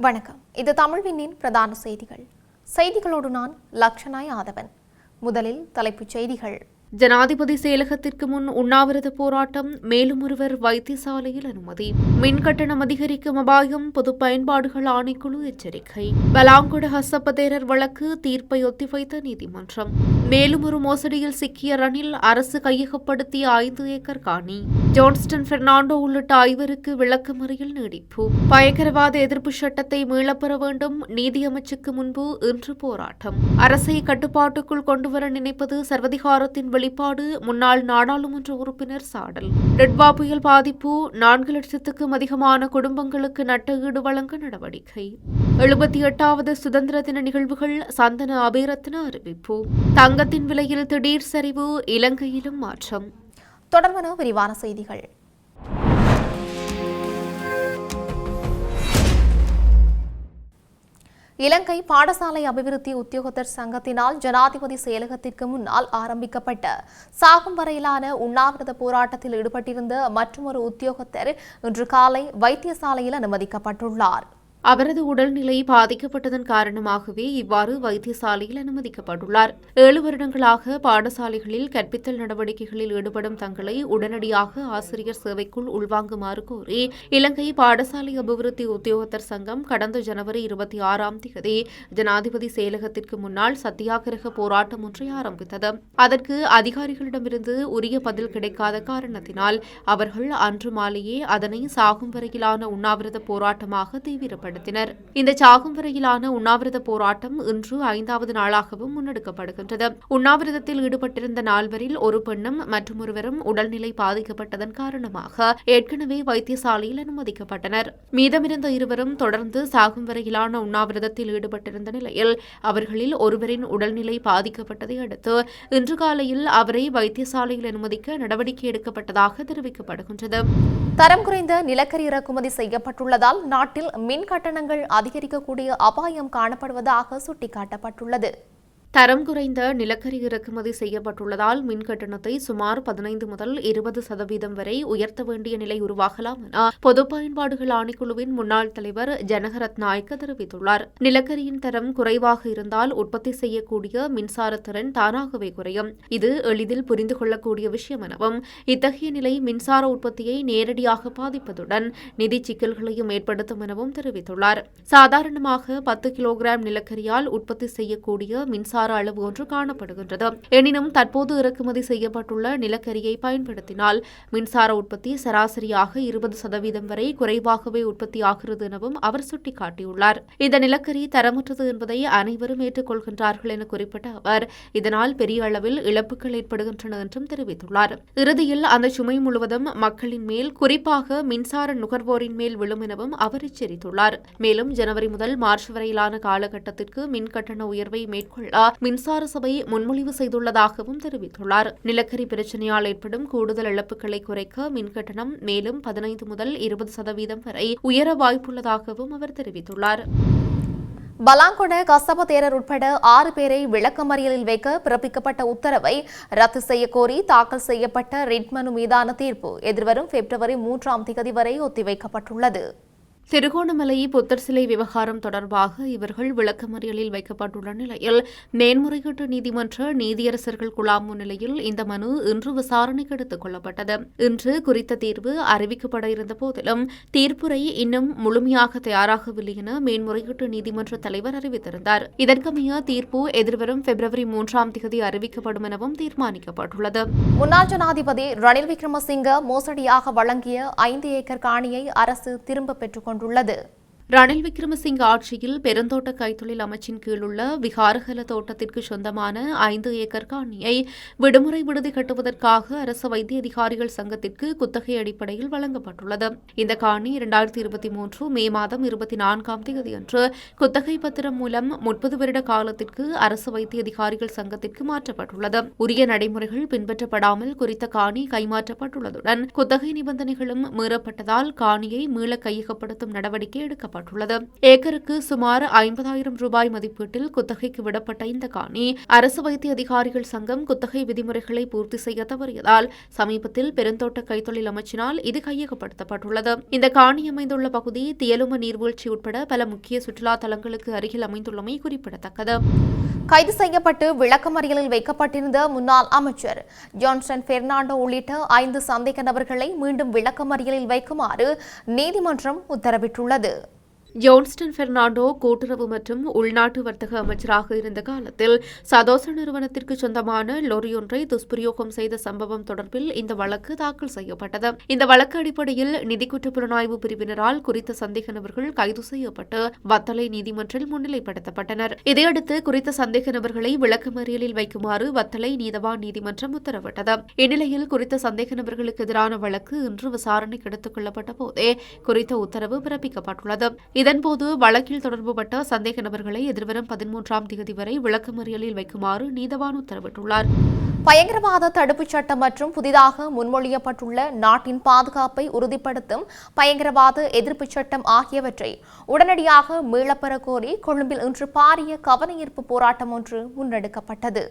வணக்கம். இது தமிழ்வினின் பிரதான செய்திகள். செய்திகளோடு நான் லக்ஷனாய் ஆதவன். முதலில் தலைப்புச் செய்திகள். ஜனாதிபதி செயலகத்திற்கு முன் உண்ணாவிரத போராட்டம் மேலும் ஒருவர் வைத்தியசாலையில் அனுமதி. மின் கட்டணம் அதிகரிக்கும் அபாயம் பொது பயன்பாடுகள் ஆணைக்குழு எச்சரிக்கை. பலாங்குட ஹசப்பதேரர் வழக்கு தீர்ப்பை ஒத்திவைத்த நீதிமன்றம். மேலும் ஒரு மோசடியில் சிக்கிய ரணில் அரசு கையகப்படுத்திய ஐந்து ஏக்கர் காணி. ஜான்ஸ்டன் பெர்னாண்டோ உள்ளிட்ட ஐவருக்கு விளக்கமறியல் நீடிப்பு. பயங்கரவாத எதிர்ப்பு சட்டத்தை மீளப்பெற வேண்டும் நீதியமைச்சுக்கு முன்பு இன்று போராட்டம். அரசை கட்டுப்பாட்டுக்குள் கொண்டுவர நினைப்பது சர்வதிகாரத்தின் வெளிப்பாடு முன்னாள் நாடாளுமன்ற உறுப்பினர் சாடல். டெட்வா புயல் பாதிப்பு நான்கு லட்சத்துக்கும் அதிகமான குடும்பங்களுக்கு நட்டஈடு வழங்க நடவடிக்கை. எழுபத்தி எட்டாவது சுதந்திர தின நிகழ்வுகள் சந்தன அபிரத்ன அறிவிப்பு. தங்கத்தின் விலையில் திடீர் சரிவு இலங்கையிலும் மாற்றம். தொடர்பான விரிவான செய்திகள். இலங்கை பாடசாலை அபிவிருத்தி உத்தியோகத்தர் சங்கத்தினால் ஜனாதிபதி செயலகத்திற்கு முன்னால் ஆரம்பிக்கப்பட்ட சாகும் வரையிலான உண்ணாவிரத போராட்டத்தில் ஈடுபட்டிருந்த மற்றொரு உத்தியோகத்தர் இன்று காலை வைத்தியசாலையில் அனுமதிக்கப்பட்டுள்ளார். அவரது உடல்நிலை பாதிக்கப்பட்டதன் காரணமாகவே இவ்வாறு வைத்தியசாலையில் அனுமதிக்கப்பட்டுள்ளார். ஏழு வருடங்களாக பாடசாலைகளில் கற்பித்தல் நடவடிக்கைகளில் ஈடுபடும் தங்களை உடனடியாக ஆசிரியர் சேவைக்குள் உள்வாங்குமாறு கோரி இலங்கை பாடசாலை அபிவிருத்தி உத்தியோகத்தர் சங்கம் கடந்த ஜனவரி இருபத்தி ஆறாம் தேதி ஜனாதிபதி செயலகத்திற்கு முன்னால் சத்தியாகிரக போராட்டம் ஒன்றை ஆரம்பித்தது. அதற்கு அதிகாரிகளிடமிருந்து உரிய பதில் கிடைக்காத காரணத்தினால் அவர்கள் அன்று மாலையே அதனை சாகும் வரையிலான உண்ணாவிரத போராட்டமாக தீவிரப்படுத்தினர். நடத்தினர். இந்த சாகும் வரையிலான உண்ணாவிரத போராட்டம் இன்று ஐந்தாவது நாளாகவும் முன்னெடுக்கப்படுகின்றது. உண்ணாவிரதத்தில் ஈடுபட்டிருந்த நால்வரில் ஒரு பெண்ணும் மற்றும் ஒருவரும் உடல்நிலை பாதிக்கப்பட்டதன் காரணமாக ஏற்கனவே வைத்தியசாலையில் அனுமதிக்கப்பட்டனர். மீதமிருந்த இருவரும் தொடர்ந்து சாகும் வரையிலான உண்ணாவிரதத்தில் ஈடுபட்டிருந்த நிலையில் அவர்களில் ஒருவரின் உடல்நிலை பாதிக்கப்பட்டதை அடுத்து இன்று காலையில் அவரை வைத்தியசாலையில் அனுமதிக்க நடவடிக்கை எடுக்கப்பட்டதாக தெரிவிக்கப்படுகின்றது. தரம் குறைந்த நிலக்கரி இறக்குமதி செய்யப்பட்டுள்ளதால் நாட்டில் மின் கட்டணங்கள் அதிகரிக்கக்கூடிய அபாயம் காணப்படுவதாக சுட்டிக்காட்டப்பட்டுள்ளது. தரம் குறைந்த நிலக்கரி இறக்குமதி செய்யப்பட்டுள்ளதால் மின் கட்டணத்தை சுமார் பதினைந்து முதல் இருபது சதவீதம் வரை உயர்த்த வேண்டிய நிலை உருவாகலாம் என பொது பயன்பாடுகள் ஆணைக்குழுவின் முன்னாள் தலைவர் ஜனகரத் நாயக்க தெரிவித்துள்ளார். நிலக்கரியின் தரம் குறைவாக இருந்தால் உற்பத்தி செய்யக்கூடிய மின்சார திறன் தானாகவே குறையும். இது எளிதில் புரிந்து கொள்ளக்கூடிய விஷயம் எனவும் இத்தகைய நிலை மின்சார உற்பத்தியை நேரடியாக பாதிப்பதுடன் நிதி சிக்கல்களையும் ஏற்படுத்தும் எனவும் தெரிவித்துள்ளார். சாதாரணமாக பத்து கிலோகிராம் நிலக்கரியால் உற்பத்தி செய்யக்கூடிய மின்சார மின்சார அளவு ஒன்று காணப்படுகின்றது. எனினும் தற்போது இறக்குமதி செய்யப்பட்டுள்ள நிலக்கரியை பயன்படுத்தினால் மின்சார உற்பத்தி சராசரியாக இருபது சதவீதம் வரை குறைவாகவே உற்பத்தியாகிறது எனவும் அவர் சுட்டிக்காட்டியுள்ளார். இந்த நிலக்கரி தரமற்றது என்பதை அனைவரும் ஏற்றுக்கொள்கின்றார்கள் என குறிப்பிட்ட அவர் இதனால் பெரிய அளவில் இழப்புகள் ஏற்படுகின்றன என்றும் தெரிவித்துள்ளார். இறுதியில் அந்த சுமை முழுவதும் மக்களின் மேல் குறிப்பாக மின்சார நுகர்வோரின் மேல் விழும் எனவும் அவர் எச்சரித்துள்ளார். மேலும் ஜனவரி முதல் மார்ச் வரையிலான காலகட்டத்திற்கு மின் கட்டண உயர்வை மேற்கொள்ள மின்சார சபை முன்மொழிவு செய்துள்ளதாகவும் தெரிவித்துள்ளார். நிலக்கரி பிரச்சினையால் ஏற்படும் கூடுதல் இழப்புகளை குறைக்க மின்கட்டணம் மேலும் பதினைந்து முதல் இருபது சதவீதம் வரை உயர வாய்ப்புள்ளதாகவும் அவர் தெரிவித்துள்ளார். பலாங்கொட கசப தேரர் உட்பட ஆறு பேரை விளக்கமறியலில் வைக்க பிறப்பிக்கப்பட்ட உத்தரவை ரத்து செய்ய கோரி தாக்கல் செய்யப்பட்ட ரிட் மனு மீதான தீர்ப்பு எதிர்வரும் பிப்ரவரி மூன்றாம் தேதி வரை ஒத்திவைக்கப்பட்டுள்ளது. திருகோணமலை புத்தர் சிலை விவகாரம் தொடர்பாக இவர்கள் விளக்கமறியலில் வைக்கப்பட்டுள்ள நிலையில் மேன்முறையீட்டு நீதிமன்ற நீதியரசர்கள் குழாம் முன்னிலையில் இந்த மனு இன்று விசாரணைக்கு எடுத்துக் கொள்ளப்பட்டது. இன்று குறித்த தீர்வு அறிவிக்கப்பட இருந்த போதிலும் தீர்ப்புரை இன்னும் முழுமையாக தயாராகவில்லை என மேன்முறையீட்டு நீதிமன்ற தலைவர் அறிவித்திருந்தார். இதற்கமைய தீர்ப்பு எதிர்வரும் பிப்ரவரி மூன்றாம் தேதி அறிவிக்கப்படும் எனவும் தீர்மானிக்கப்பட்டுள்ளது. முன்னாள் ஜனாதிபதி ரணில் விக்ரமசிங்க மோசடியாக வழங்கிய ஐந்து ஏக்கர் காணியை அரசு திரும்ப பெற்றுக் கொண்டுள்ளது. ரணில் விக்ரமசிங்க ஆட்சியில் பெருந்தோட்ட கைத்தொழில் அமைச்சின் கீழுள்ள விகாரகல தோட்டத்திற்கு சொந்தமான ஐந்து ஏக்கர் காணியை விடுமுறை விடுதி கட்டுவதற்காக அரசு வைத்திய அதிகாரிகள் சங்கத்திற்கு குத்தகை அடிப்படையில் வழங்கப்பட்டுள்ளது. இந்த காணி இரண்டாயிரத்தி இருபத்தி மூன்று மே மாதம் இருபத்தி நான்காம் தேதியன்று குத்தகை பத்திரம் மூலம் முப்பது வருட காலத்திற்கு அரசு வைத்திய அதிகாரிகள் சங்கத்திற்கு மாற்றப்பட்டுள்ளது. உரிய நடைமுறைகள் பின்பற்றப்படாமல் குறித்த காணி கைமாற்றப்பட்டுள்ளதுடன் குத்தகை நிபந்தனைகளும் மீறப்பட்டதால் காணியை மீள கையகப்படுத்தும் நடவடிக்கை எடுக்கப்பட்டுள்ளது. வழங்கப்பட்டுள்ளது ஏக்கருக்கு சுமார் ஐம்பதாயிரம் ரூபாய் மதிப்பீட்டில் குத்தகைக்கு விடப்பட்ட இந்த காணி அரசு வைத்திய அதிகாரிகள் சங்கம் குத்தகை விதிமுறைகளை பூர்த்தி செய்ய தவறியதால் சமீபத்தில் பெருந்தோட்ட கைத்தொழில் அமைச்சினால் இது கையகப்படுத்தப்பட்டுள்ளது. இந்த காணி அமைந்துள்ள பகுதி தியலும நீர்வீழ்ச்சி உட்பட பல முக்கிய சுற்றுலா தலங்களுக்கு அருகில் அமைந்துள்ளமை குறிப்பிடத்தக்கது. கைது செய்யப்பட்டு விளக்கமறியலில் வைக்கப்பட்டிருந்த முன்னாள் அமைச்சர் ஜான்சன் பெர்னாண்டோ உள்ளிட்ட ஐந்து சந்தேக நபர்களை மீண்டும் விளக்கமறியலில் வைக்குமாறு நீதிமன்றம் உத்தரவிட்டுள்ளது. ஜோன்ஸ்டன் பெர்னாண்டோ கூட்டுறவு மற்றும் உள்நாட்டு வர்த்தக அமைச்சராக இருந்த காலத்தில் சதோச நிறுவனத்திற்கு சொந்தமான லொரியொன்றை துஷ்பிரயோகம் செய்த சம்பவம் தொடர்பில் இந்த வழக்கு தாக்கல் செய்யப்பட்டது. இந்த வழக்கு அடிப்படையில் நிதி குற்ற புலனாய்வு பிரிவினரால் குறித்த சந்தேக நபர்கள் கைது செய்யப்பட்டு வத்தலை நீதிமன்றில் முன்னிலைப்படுத்தப்பட்டனர். இதையடுத்து குறித்த சந்தேக நபர்களை விளக்கமறியலில் வைக்குமாறு வத்தலை நீதவான் நீதிமன்றம் உத்தரவிட்டது. இந்நிலையில் குறித்த சந்தேக நபர்களுக்கு எதிரான வழக்கு இன்று விசாரணைக்கு எடுத்துக் கொள்ளப்பட்ட போதே குறித்த உத்தரவு பிறப்பிக்கப்பட்டுள்ளது. இதன்போது வழக்கில் தொடர்புபட்ட சந்தேக நபர்களை எதிர்வரும் பதிமூன்றாம் தேதி வரை விளக்கமறியலில் வைக்குமாறு நீதவான் உத்தரவிட்டுள்ளார். பயங்கரவாத தடுப்புச் சட்டம் மற்றும் புதிதாக முன்மொழியப்பட்டுள்ள நாட்டின் பாதுகாப்பை உறுதிப்படுத்தும் பயங்கரவாத எதிர்ப்புச் சட்டம் ஆகியவற்றை உடனடியாக மீளப்பெற கோரி கொழும்பில் இன்று பாரிய கவனஈர்ப்பு போராட்டம் ஒன்று முன்னெடுக்கப்பட்டது.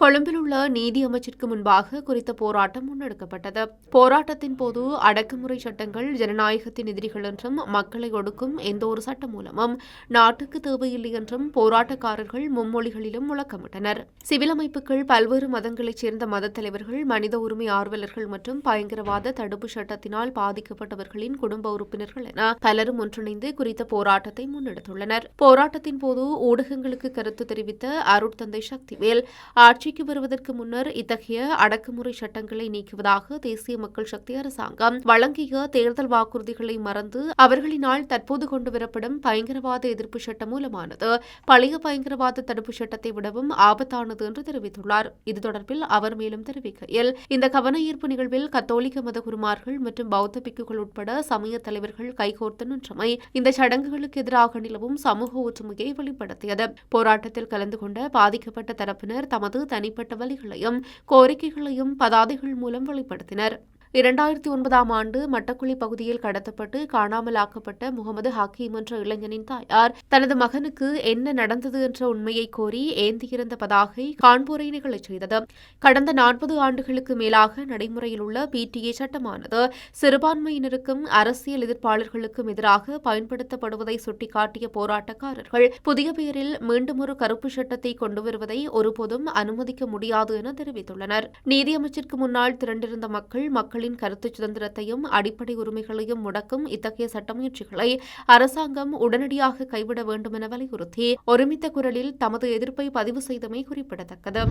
கொழும்பில் உள்ள நீதி அமைச்சிற்கு முன்பாக குறித்த போராட்டம் முன்னெடுக்கப்பட்டது. போராட்டத்தின் போது அடக்குமுறை சட்டங்கள் ஜனநாயகத்தின் எதிரிகள் என்றும் மக்களை ஒடுக்கும் எந்த ஒரு சட்ட மூலமும் நாட்டுக்கு தேவையில்லை என்றும் போராட்டக்காரர்கள் மும்மொழிகளிலும் முழக்கமிட்டனர். சிவில் அமைப்புகள் பல்வேறு மதங்களைச் சேர்ந்த மதத் தலைவர்கள் மனித உரிமை ஆர்வலர்கள் மற்றும் பயங்கரவாத தடுப்பு சட்டத்தினால் பாதிக்கப்பட்டவர்களின் குடும்ப உறுப்பினர்கள் என பலரும் ஒன்றிணைந்து குறித்த போராட்டத்தை முன்னெடுத்துள்ளனர். போராட்டத்தின் போது ஊடகங்களுக்கு கருத்து தெரிவித்த அருட்தந்தை சக்திவேல் ஆட்சி ஆட்சிக்கு வருவதற்கு முன்னர் இத்தகைய அடக்குமுறை சட்டங்களை நீக்குவதாக தேசிய மக்கள் சக்தி அரசாங்கம் வழங்கிய தேர்தல் வாக்குறுதிகளை மறந்து அவர்களினால் தற்போது கொண்டுவரப்படும் பயங்கரவாத எதிர்ப்பு சட்டம் மூலமானது பழைய பயங்கரவாத தடுப்பு சட்டத்தை விடவும் ஆபத்தானது என்று தெரிவித்துள்ளார். இது தொடர்பில் அவர் மேலும் தெரிவிக்கையில் இந்த கவன ஈர்ப்பு நிகழ்வில் கத்தோலிக்க மத குருமார்கள் மற்றும் பௌத்த பிக்குகள் உட்பட சமய தலைவர்கள் கைகோர்த்து நின்றமை இந்த சடங்குகளுக்கு எதிராக நிலவும் சமூக ஒற்றுமையை வெளிப்படுத்தியது. போராட்டத்தில் கலந்து கொண்ட பாதிக்கப்பட்ட தரப்பினர் தமது தனிப்பட்ட வழிகளையும் கோரிக்கைகளையும் பதாதைகள் மூலம் வெளிப்படுத்தினர். இரண்டாயிரத்தி ஒன்பதாம் ஆண்டு மட்டக்குழி பகுதியில் கடத்தப்பட்டு காணாமலாக்கப்பட்ட முகமது ஹக்கீம் என்ற இளைஞனின் தாயார் தனது மகனுக்கு என்ன நடந்தது என்ற உண்மையை கோரி ஏந்தியிருந்த பதாகை காண்போரை நிகழச் செய்தது. கடந்த நாற்பது ஆண்டுகளுக்கு மேலாக நடைமுறையில் உள்ள பிடிஏ சட்டமானது சிறுபான்மையினருக்கும் அரசியல் எதிர்ப்பாளர்களுக்கும் எதிராக பயன்படுத்தப்படுவதை சுட்டிக்காட்டிய போராட்டக்காரர்கள் புதிய பெயரில் மீண்டும் ஒரு கருப்பு சட்டத்தை கொண்டு வருவதை ஒருபோதும் அனுமதிக்க முடியாது என தெரிவித்துள்ளனர். நீதியமைச்சிற்கு முன்னால் திரண்டிருந்த மக்கள் மக்கள் மக்களின் கருத்து சுதந்திரத்தையும் அடிப்படை உரிமைகளையும் முடக்கும் இத்தகைய சட்ட முயற்சிகளை அரசாங்கம் உடனடியாக கைவிட வேண்டும் என வலியுறுத்தி ஒருமித்த குரலில் தமது எதிர்ப்பை பதிவு செய்தமை குறிப்பிடத்தக்கது.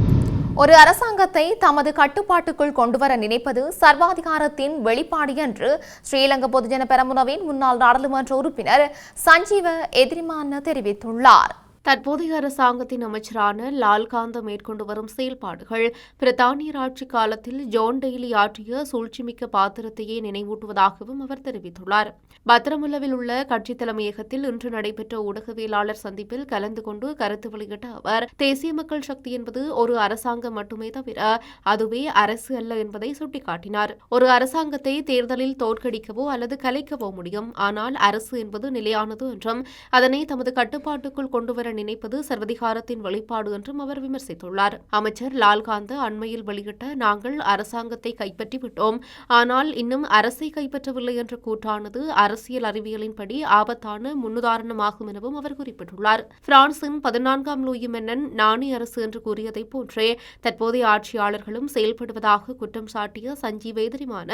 ஒரு அரசாங்கத்தை தமது கட்டுப்பாட்டுக்குள் கொண்டுவர நினைப்பது சர்வாதிகாரத்தின் வெளிப்பாடு என்று ஸ்ரீலங்கா பொதுஜன பெரமுனவின் முன்னாள் நாடாளுமன்ற உறுப்பினர் சஞ்சீவ எதிரிமான தெரிவித்துள்ளார். தற்போதைய அரசாங்கத்தின் அமைச்சரான லால்காந்த மேற்கொண்டு வரும் செயல்பாடுகள் பிரித்தானியர் ஆட்சி காலத்தில் ஜோன் டெய்லி ஆற்றிய சூழ்ச்சிமிக்க பாத்திரத்தையே நினைவூட்டுவதாகவும் அவர் தெரிவித்துள்ளார். பத்திரமுல்லவில் உள்ள கட்சி தலைமையகத்தில் இன்று நடைபெற்ற ஊடகவியலாளர் சந்திப்பில் கலந்து கொண்டு கருத்து வெளியிட்ட அவர் தேசிய மக்கள் சக்தி என்பது ஒரு அரசாங்கம் மட்டுமே தவிர அதுவே அரசு அல்ல என்பதை சுட்டிக்காட்டினார். ஒரு அரசாங்கத்தை தேர்தலில் தோற்கடிக்கவோ அல்லது கலைக்கவோ முடியும். ஆனால் அரசு என்பது நிலையானது என்றும் அதனை தமது கட்டுப்பாட்டுக்குள் கொண்டுவர நினைப்பது சர்வதிகாரத்தின் வெளிப்பாடு என்றும் அவர் விமர்சித்துள்ளார். அமைச்சர் லால்காந்து அண்மையில் வெளியிட்ட நாங்கள் அரசாங்கத்தை கைப்பற்றி விட்டோம் ஆனால் இன்னும் அரசை கைப்பற்றவில்லை என்ற கூற்றானது அரசியல் அறிவியலின்படி ஆபத்தான முன்னுதாரணமாகும் எனவும் அவர் குறிப்பிட்டுள்ளார். பிரான்சின் பதினான்காம் லூயி மன்னன் நாணி அரசு என்று கூறியதைப் போன்றே தற்போதைய ஆட்சியாளர்களும் செயல்படுவதாக குற்றம் சாட்டிய சஞ்சீவ் எதிரிமான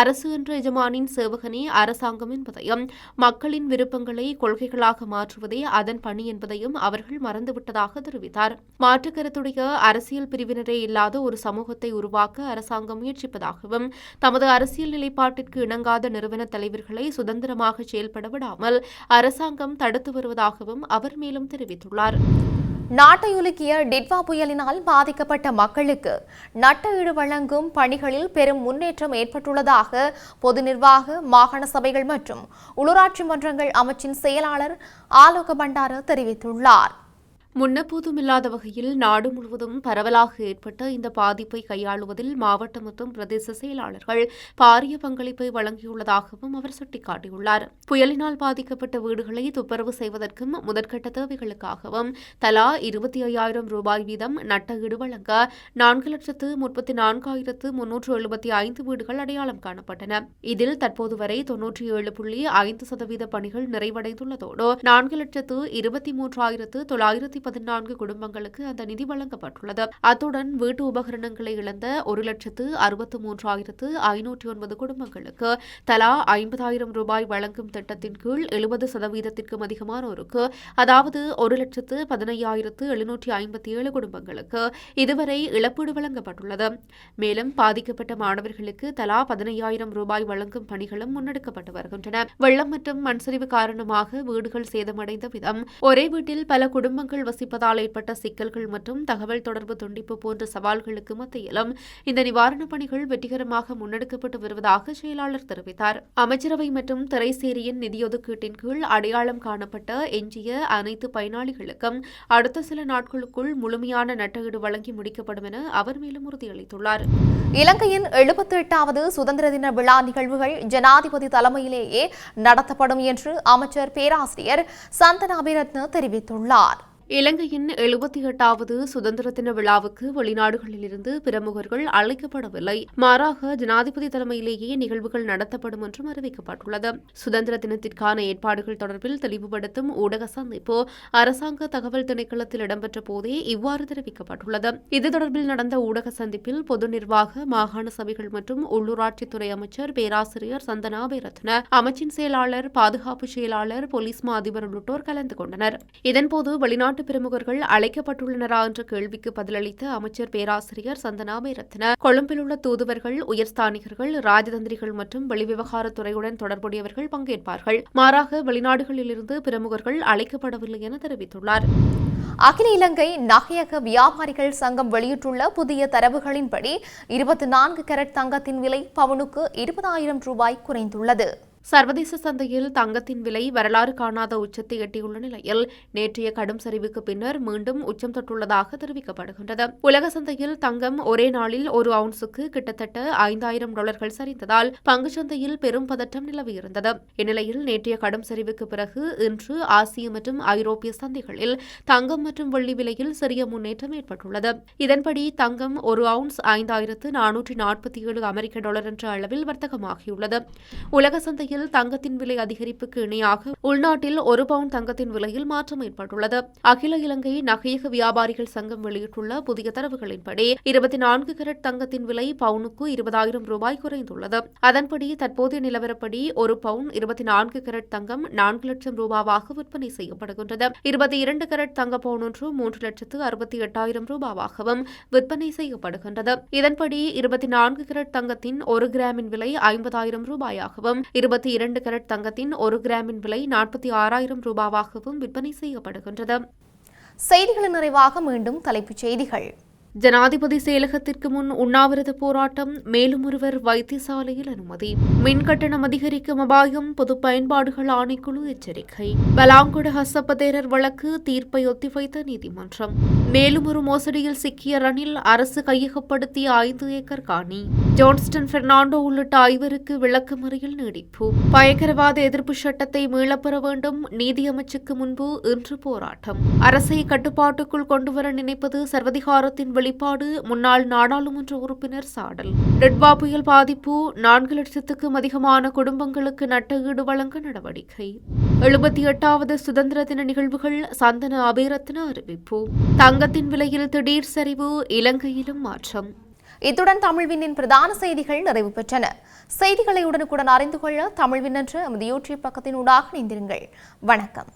அரசு என்ற எஜமானின் சேவகனே அரசாங்கம் என்பதையும் மக்களின் விருப்பங்களை கொள்கைகளாக மாற்றுவதே அதன் பணி என்பதையும் அவர்கள் மறந்துவிட்டதாக தெரிவித்தார். மாற்றுக்கருத்துடைய அரசியல் பிரிவினரே இல்லாத ஒரு சமூகத்தை உருவாக்க அரசாங்கம் முயற்சிப்பதாகவும் தமது அரசியல் நிலைப்பாட்டிற்கு இணங்காத நிறுவன தலைவர்களை சுதந்திரமாக செயல்பட விடாமல் அரசாங்கம் தடுத்து வருவதாகவும் அவர் மேலும் தெரிவித்துள்ளார். நாட்டையுலுக்கிய டிட்வா புயலினால் பாதிக்கப்பட்ட மக்களுக்கு நட்ட ஈடு வழங்கும் பணிகளில் பெரும் முன்னேற்றம் ஏற்பட்டுள்ளதாக பொது நிர்வாக மாகாண சபைகள் மற்றும் உள்ளூராட்சி மன்றங்கள் அமைச்சின் செயலாளர் ஆலோக பண்டார தெரிவித்துள்ளார். முன்னெப்போதும் இல்லாத வகையில் நாடு முழுவதும் பரவலாக ஏற்பட்ட இந்த பாதிப்பை கையாளுவதில் மாவட்ட மற்றும் பிரதேச செயலாளர்கள் பாரிய பங்களிப்பை வழங்கியுள்ளதாகவும் அவர் சுட்டிக்காட்டியுள்ளார். புயலினால் பாதிக்கப்பட்ட வீடுகளை துப்புரவு செய்வதற்கும் முதற்கட்ட தேவைகளுக்காகவும் தலா இருபத்தி ஐயாயிரம் ரூபாய் வீதம் நட்டஈடு வழங்க நான்கு லட்சத்து முப்பத்தி நான்காயிரத்து முன்னூற்று எழுபத்தி ஐந்து வீடுகள் அடையாளம் காணப்பட்டன. இதில் தற்போது வரை தொன்னூற்றி ஏழு புள்ளி ஐந்து சதவீத பணிகள் நிறைவடைந்துள்ளதோடு நான்கு லட்சத்து இருபத்தி மூன்றாயிரத்து தொள்ளாயிரத்தி பதினான்கு குடும்பங்களுக்கு அந்த நிதி வழங்கப்பட்டுள்ளது. அத்துடன் வீட்டு உபகரணங்களை இழந்த ஒரு லட்சத்து அறுபத்து மூன்றாயிரத்து ஐநூற்றி ஒன்பது குடும்பங்களுக்கு தலா ஐம்பதாயிரம் ரூபாய் வழங்கும் திட்டத்தின் கீழ் எழுபது சதவீதத்திற்கும் அதிகமானோருக்கு அதாவது ஒரு லட்சத்து பதினையாயிரத்து எழுநூற்றி ஐம்பத்தி ஏழு குடும்பங்களுக்கு இதுவரை இழப்பீடு வழங்கப்பட்டுள்ளது. மேலும் பாதிக்கப்பட்ட மாணவர்களுக்கு தலா பதினையாயிரம் ரூபாய் வழங்கும் பணிகளும் முன்னெடுக்கப்பட்டு வருகின்றன. வெள்ளம் மற்றும் மண்சரிவு காரணமாக வீடுகள் சேதமடைந்த விதம் ஒரே வீட்டில் பல குடும்பங்கள் வசிப்பதால் ஏற்பட்ட சிக்கல்கள் மற்றும் தகவல் தொடர்பு துண்டிப்பு போன்ற சவால்களுக்கு மத்தியிலும் இந்த நிவாரணப் பணிகள் வெற்றிகரமாக முன்னெடுக்கப்பட்டு வருவதாக செயலாளர் தெரிவித்தார். அமைச்சரவை மற்றும் திரைசேரியின் நிதியொதுக்கீட்டின் கீழ் அடையாளம் காணப்பட்ட எஞ்சிய அனைத்து பயனாளிகளுக்கும் அடுத்த சில நாட்களுக்குள் முழுமையான நட்டஈடு வழங்கி முடிக்கப்படும் என அவர் மேலும் உறுதியளித்துள்ளார். இலங்கையின் எழுபத்தி எட்டாவது சுதந்திர தின விழா நிகழ்வுகள் ஜனாதிபதி தலைமையிலேயே நடத்தப்படும் என்று அமைச்சர் பேராசிரியர் சந்தன அபிரத்ன தெரிவித்துள்ளார். இலங்கையின் எழுபத்தி எட்டாவது சுதந்திர தின விழாவுக்கு வெளிநாடுகளிலிருந்து பிரமுகர்கள் அழைக்கப்படவில்லை. மாறாக ஜனாதிபதி தலைமையிலேயே நிகழ்வுகள் நடத்தப்படும் என்றும் அறிவிக்கப்பட்டுள்ளது. சுதந்திர தினத்திற்கான ஏற்பாடுகள் தொடர்பில் தெளிவுபடுத்தும் ஊடக சந்திப்பு அரசாங்க தகவல் திணைக்களத்தில் இடம்பெற்ற போதே இவ்வாறு தெரிவிக்கப்பட்டுள்ளது. இது தொடர்பில் நடந்த ஊடக சந்திப்பில் பொது நிர்வாக மாகாண சபைகள் மற்றும் உள்ளூராட்சித்துறை அமைச்சர் பேராசிரியர் சந்தனா பேரத்ன அமைச்சின் செயலாளர் பாதுகாப்பு செயலாளர் போலீஸ் மா அதிபர் உள்ளிட்டோர் கலந்து கொண்டனர். இதன்போது வெளிநாட்டு பிரமுகர்கள் அழைக்கப்பட்டுள்ளனரா என்ற கேள்விக்கு பதிலளித்த அமைச்சர் பேராசிரியர் சந்தனாமே ரத்ன கொழும்பில் உள்ள தூதுவர்கள் உயர்ஸ்தானிகர்கள் ராஜதந்திரிகள் மற்றும் வெளிவிவகாரத்துறையுடன் தொடர்புடையவர்கள் பங்கேற்பார்கள். மாறாக வெளிநாடுகளிலிருந்து பிரமுகர்கள் அழைக்கப்படவில்லை என தெரிவித்துள்ளார். அகில இலங்கை நகையக வியாபாரிகள் சங்கம் வெளியிட்டுள்ள புதிய தரவுகளின்படி இருபத்தி நான்கு கேரட் தங்கத்தின் விலை பவுனுக்கு இருபதாயிரம் ரூபாய் குறைந்துள்ளது. சர்வதேச சந்தையில் தங்கத்தின் விலை வரலாறு காணாத உச்சத்தை எட்டியுள்ள நிலையில் நேற்றைய கடும் சரிவுக்கு பின்னர் மீண்டும் உச்சம் தொட்டுள்ளதாக தெரிவிக்கப்படுகின்றது. உலக சந்தையில் தங்கம் ஒரே நாளில் ஒரு அவுன்ஸுக்கு கிட்டத்தட்ட ஐந்தாயிரம் டாலர்கள் சரிந்ததால் பங்கு சந்தையில் பெரும் பதற்றம் நிலவியிருந்தது. இந்நிலையில் நேற்றைய கடும் சரிவுக்கு பிறகு இன்று ஆசிய மற்றும் ஐரோப்பிய சந்தைகளில் தங்கம் மற்றும் வெள்ளி விலையில் சிறிய முன்னேற்றம் ஏற்பட்டுள்ளது. இதன்படி தங்கம் ஒரு அவுன்ஸ் ஐந்தாயிரத்து நானூற்றி நாற்பத்தி ஏழு அமெரிக்க டாலர் என்ற அளவில் வர்த்தகமாகியுள்ளது. உலக சந்தையில் நிலையில் தங்கத்தின் விலை அதிகரிப்புக்கு இணையாக உள்நாட்டில் ஒரு பவுன் தங்கத்தின் விலையில் மாற்றம் ஏற்பட்டுள்ளது. அகில இலங்கை நகையக வியாபாரிகள் சங்கம் வெளியிட்டுள்ள புதிய தரவுகளின்படி இருபத்தி நான்கு கரட் தங்கத்தின் விலை பவுனுக்கு இருபதாயிரம் ரூபாய் குறைந்துள்ளது. அதன்படி தற்போதைய நிலவரப்படி ஒரு பவுன் இருபத்தி நான்கு கரட் தங்கம் நான்கு லட்சம் ரூபாவாக விற்பனை செய்யப்படுகின்றது. இருபத்தி இரண்டு கரட் தங்க பவுன் ஒன்று மூன்று லட்சத்து அறுபத்தி எட்டாயிரம் ரூபாவாகவும் விற்பனை செய்யப்படுகின்றது. இதன்படி இருபத்தி நான்கு கரட் தங்கத்தின் ஒரு கிராமின் விலை ஐம்பதாயிரம் ரூபாயாகவும் இருபத்தி இரண்டு கரட் தங்கத்தின் ஒரு கிராமின் விலை நாற்பத்தி ஆறாயிரம் ரூபாவாகவும் விற்பனை செய்யப்படுகின்றது. செய்திகளின் நிறைவாக மீண்டும் தலைப்புச் செய்திகள். ஜனாதிபதி செயலகத்திற்கு முன் உண்ணாவிரத போராட்டம் மேலும் ஒருவர் வைத்தியசாலையில் அனுமதி. மின் கட்டணம் அதிகரிக்கும் அபாயம் பொது பயன்பாடுகள் ஆணைக்குழு எச்சரிக்கை. பலாங்குட ஹசப்பதேரர் வழக்கு தீர்ப்பை ஒத்திவைத்த நீதிமன்றம். மேலும் ஒரு மோசடியில் சிக்கிய ரணில் அரசு கையகப்படுத்திய ஐந்து ஏக்கர் காணி. ஜான்ஸ்டன் பெர்னாண்டோ உள்ளிட்ட ஐவருக்கு விளக்கமறியல் நீடிப்பு. பயங்கரவாத எதிர்ப்பு சட்டத்தை மீளப்பெற வேண்டும் நீதியமைச்சுக்கு முன்பு இன்று போராட்டம். அரசை கட்டுப்பாட்டுக்குள் கொண்டுவர நினைப்பது சர்வதிகாரத்தின் வெளிப்பாடு முன்னாள் நாடாளுமன்ற உறுப்பினர் சாடல். டெட்வா புயல் பாதிப்பு நான்கு லட்சத்துக்கும் அதிகமான குடும்பங்களுக்கு நட்டஈடு வழங்க நடவடிக்கை. எழுபத்தி எட்டாவது சுதந்திர தின நிகழ்வுகள் சந்தன அபிரத்ன அறிவிப்பு. தங்கத்தின் விலையில் திடீர் சரிவு இலங்கையிலும் மாற்றம். இத்துடன் தமிழ்வினின் பிரதான செய்திகள் நிறைவு பெற்றன. செய்திகளை உடனுக்குடன் அறிந்து கொள்ள தமிழ்வின் என்ற எமது யூடியூப் பக்கத்தினூடாக இணைந்திருங்கள். வணக்கம்.